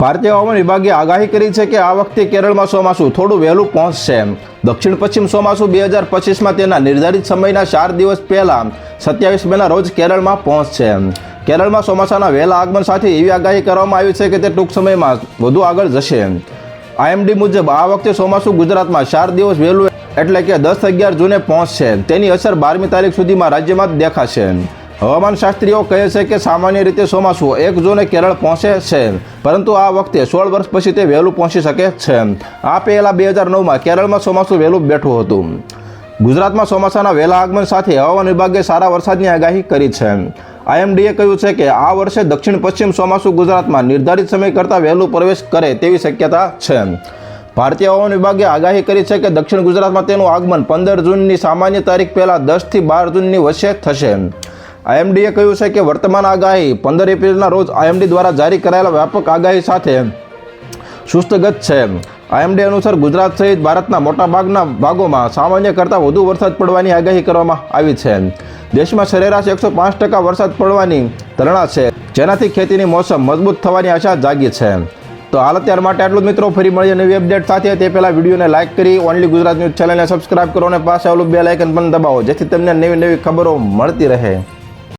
ભારતીય હવામાન વિભાગે આગાહી કરી છે કે આ વખતે કેરળમાં ચોમાસું થોડું વહેલું પહોંચશે. દક્ષિણ પશ્ચિમ ચોમાસું બે હજાર પચીસમાં તેના નિર્ધારિત સમયના ચાર દિવસ પહેલા સત્યાવીસ મેના રોજ કેરળમાં પહોંચશે. કેરળમાં ચોમાસાના વહેલા આગમન સાથે એવી આગાહી કરવામાં આવી છે કે તે ટૂંક સમયમાં વધુ આગળ જશે. આઈએમડી મુજબ આ વખતે ચોમાસું ગુજરાતમાં ચાર દિવસ વહેલું એટલે કે દસ અગિયાર જૂને પહોંચશે. તેની અસર બારમી તારીખ સુધીમાં રાજ્યમાં દેખાશે. હવામાન શાસ્ત્રીઓ કહે છે કે સામાન્ય રીતે ચોમાસું એક જૂને કેરળ પહોંચે છે, પરંતુ આ વખતે સોળ વર્ષ પછી તે વહેલું પહોંચી શકે છે. આ પહેલાં બે હજાર નવમાં કેરળમાં ચોમાસું વહેલું બેઠું હતું. ગુજરાતમાં ચોમાસાના વહેલા આગમન સાથે હવામાન વિભાગે સારા વરસાદની આગાહી કરી છે. આઈએમડીએ કહ્યું છે કે આ વર્ષે દક્ષિણ પશ્ચિમ ચોમાસું ગુજરાતમાં નિર્ધારિત સમય કરતાં વહેલું પ્રવેશ કરે તેવી શક્યતા છે. ભારતીય હવામાન વિભાગે આગાહી કરી છે કે દક્ષિણ ગુજરાતમાં તેનું આગમન પંદર જૂનની સામાન્ય તારીખ પહેલાં દસથી બાર જૂનની વચ્ચે થશે. આઈએમડીએ કહ્યું છે કે વર્તમાન આગાહી પંદર એપ્રિલના રોજ આઈએમડી દ્વારા જારી કરાયેલા વ્યાપક આગાહી સાથે સુસ્તગત છે. આઈએમડી અનુસાર ગુજરાત સહિત ભારતના મોટાભાગના ભાગોમાં સામાન્ય કરતાં વધુ વરસાદ પડવાની આગાહી કરવામાં આવી છે. દેશમાં સરેરાશ એકસો પાંચ ટકા વરસાદ પડવાની ધારણા છે. જેનાથી ખેતીની મોસમ મજબૂત થવાની આશા જાગી છે. તો હાલ અત્યાર માટે આટલું જ મિત્રો. ફરી મળીએ નવી અપડેટ સાથે. તે પહેલાં વિડીયોને લાઇક કરી ઓનલી ગુજરાત ન્યૂઝ ચેનલને સબસ્ક્રાઇબ કરો અને પાસે આવેલું બે લાઇકન પણ દબાવો, જેથી તમને નવી નવી ખબરો મળતી રહે.